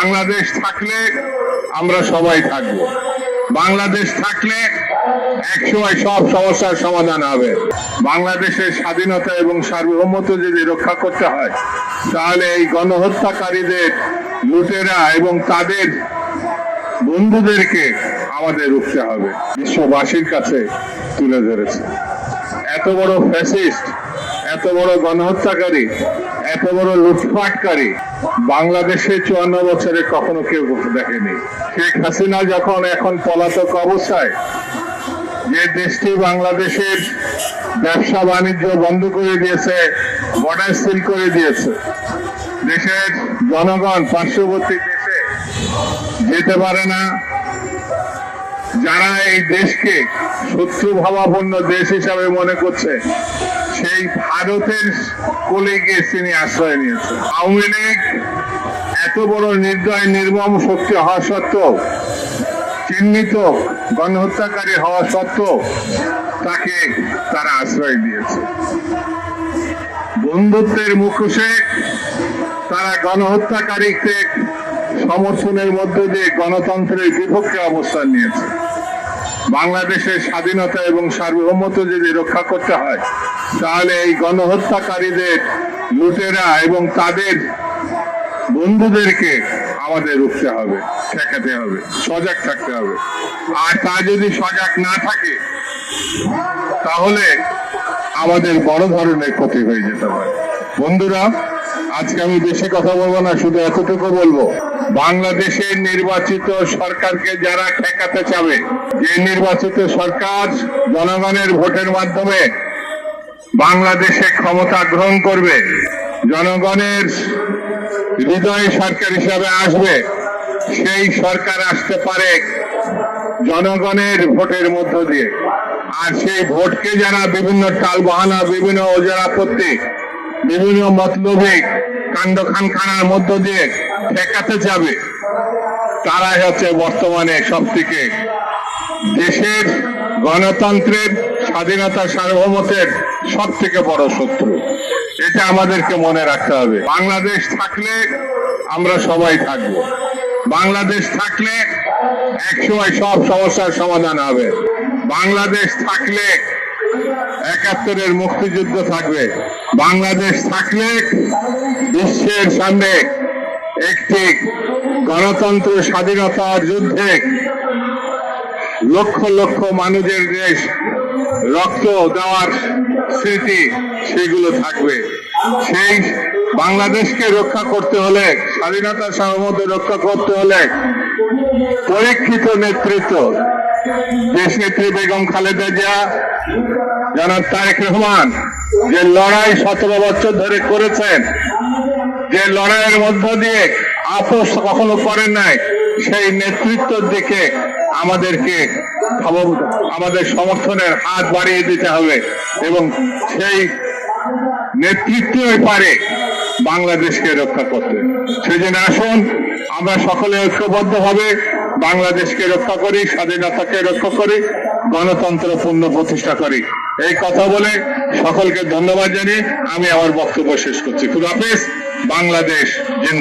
বাংলাদেশ থাকলে আমরা সবাই থাকব। বাংলাদেশ থাকলে একসময় সব সমস্যার সমাধান হবে। বাংলাদেশের স্বাধীনতা এবং সার্বভৌমত্ব যদি রক্ষা করতে হয়, তাহলে এই গণহত্যাকারীদের, লুটেরা এবং তাদের বন্ধুদেরকে আমাদের রুখতে হবে। বিশ্ববাসীর কাছে তুলে ধরেছে। এত বড় ফ্যাসিস্ট, এত বড় গণহত্যাকারী এত বড় লুটপাটকারী। বাংলাদেশে চুয়ান্ন বছরে কখনো কেউ দেখেনি। শেখ হাসিনা যখন এখন পলাতক অবস্থায়, যে দেশটি বাংলাদেশের ব্যবসা বাণিজ্য বন্ধ করে দিয়েছে বর্ডার সিল করে দিয়েছে, দেশের জনগণ পার্শ্ববর্তী দেশে যেতে পারে না। যারা এই দেশকে শত্রু ভাবাপন্ন দেশ হিসাবে মনে করছে, সেই ভারতের কোলে গিয়ে তিনি আশ্রয় নিয়েছে আওয়ামী লীগ এত বড় নির্দয়, নির্মম শক্তি হওয়া সত্ত্বেও, চিহ্নিত গণহত্যাকারী হওয়া সত্ত্বেও তাকে তারা আশ্রয় দিয়েছে। বন্ধুত্বের মুখোশে তারা গণহত্যাকারীকে সমর্থনের মধ্য দিয়ে গণতন্ত্রের বিপক্ষে অবস্থান নিয়েছে। বাংলাদেশের স্বাধীনতা এবং সার্বভৌমত্ব যদি রক্ষা করতে হয়, তাহলে এই গণহত্যাকারীদের, লুটেরা এবং তাদের বন্ধুদেরকে আমাদের রুখতে হবে, ঠেকাতে হবে, সজাগ থাকতে হবে। আর তা যদি সজাগ না থাকে, তাহলে আমাদের বড় ধরনের ক্ষতি হয়ে যেতে পারে। বন্ধুরা, আজকে আমি বেশি কথা বলব না, শুধু এতটুকু বলব। বাংলাদেশের নির্বাচিত সরকারকে যারা ঠেকাতে চাবে, যে নির্বাচিত সরকার জনগণের ভোটের মাধ্যমে বাংলাদেশে ক্ষমতা গ্রহণ করবে, জনগণের হৃদয় সরকার হিসাবে আসবে, সেই সরকার আসতে পারে জনগণের ভোটের মধ্য দিয়ে। আর সেই ভোটকে যারা বিভিন্ন টাল বাহানা বিভিন্ন ওজরাপত্তি বিভিন্ন মতলবিক কাণ্ড খানখানার মধ্য দিয়ে ঠেকাতে যাবে। তারাই হচ্ছে বর্তমানে সব থেকে দেশের গণতন্ত্রের স্বাধীনতা সার্বভৌমত্বের সব থেকে বড় শত্রু। এটা আমাদেরকে মনে রাখতে হবে। বাংলাদেশ থাকলে আমরা সবাই থাকব। বাংলাদেশ থাকলে একসময় সব সমস্যার সমাধান হবে। বাংলাদেশ থাকলে একাত্তরের মুক্তিযুদ্ধ থাকবে। বাংলাদেশ থাকলে বিশ্বের সামনে একটি গণতন্ত্র স্বাধীনতার যুদ্ধে লক্ষ লক্ষ মানুষের দেশ রক্ত দেওয়ার স্মৃতি, সেগুলো থাকবে। সেই বাংলাদেশকে রক্ষা করতে হলে, স্বাধীনতা সার্বভৌমত্ব রক্ষা করতে হলে পরীক্ষিত নেতৃত্ব, দেশ নেত্রী বেগম খালেদা জিয়া জনাব তারেক রহমান, যে লড়াই সতেরো বছর ধরে করেছেন, যে লড়াইয়ের মধ্য দিয়ে আপোষ কখনো করেন নাই, সেই নেতৃত্বের দিকে আমাদেরকে আমাদের সমর্থনের হাত বাড়িয়ে দিতে হবে এবং সেই নেতৃত্বই পারে বাংলাদেশকে রক্ষা করতে সেজন্য আসুন, আমরা সকলে ঐক্যবদ্ধ ভাবে বাংলাদেশকে রক্ষা করি, স্বাধীনতাকে রক্ষা করি। গণতন্ত্র পূর্ণ প্রতিষ্ঠা করে। এই কথা বলে সকলকে ধন্যবাদ জানিয়ে আমি আমার বক্তব্য শেষ করছি। খুদাফিজ বাংলাদেশ জিন্দাবাদ।